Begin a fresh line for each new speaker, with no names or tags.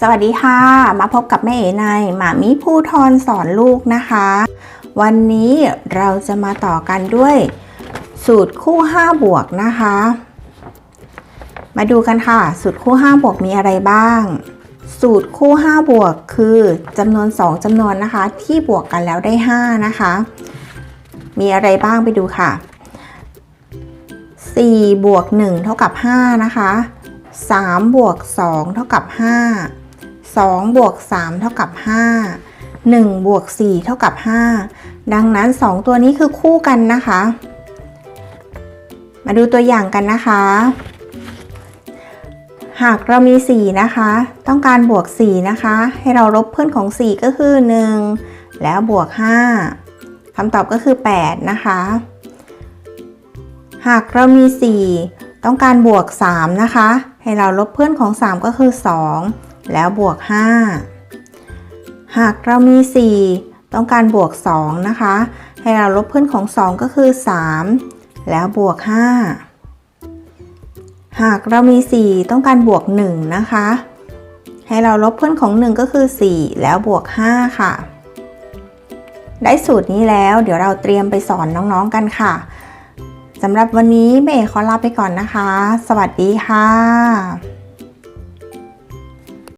สวัสดีค่ะ มาพบกับแม่เอ๋ในหมามิผู้ทอนสอนลูกนะคะ วันนี้เราจะมาต่อกันด้วยสูตรคู่ 5 บวกนะคะ มาดูกันค่ะ สูตรคู่ 5 บวกมีอะไรบ้าง สูตรคู่ 5 บวกคือจำนวน 2จำนวนนะคะ ที่บวกกันแล้วได้ 5 นะคะ มีอะไรบ้างไปดูค่ะ 4 บวก 1 เท่ากับ 5 นะคะ3บวก2เท่ากับ 5 2บวก3เท่ากับ 5 1บวก4เท่ากับ 5 ดังนั้น 2 ตัวนี้คือคู่กันนะคะ มาดูตัวอย่างกันนะคะ หากเรามี 4 นะคะ ต้องการบวก 4 นะคะ ให้เราลบเพื่อนของ 4 ก็คือ 1 แล้วบวก 5คำตอบก็คือ 8 นะคะ หากเรามี 4 ต้องการบวก 3 นะคะ ให้เราลบเพื่อนของ 3 ก็คือ 2 แล้วบวก 5 หากเรามี 4 ต้องการบวก 2 นะคะ ให้เราลบเพื่อนของ 2 ก็คือ 3 แล้วบวก 5 หากเรามี 4 ต้องการบวก 1 นะคะ ให้เราลบเพื่อนของ 1 ก็คือ 4 แล้วบวก 5 ค่ะ ได้สูตรนี้แล้วเดี๋ยวเราเตรียมไปสอนน้องๆกันค่ะสำหรับวันนี้เมย์ขอลาไปก่อนนะคะ สวัสดีค่ะ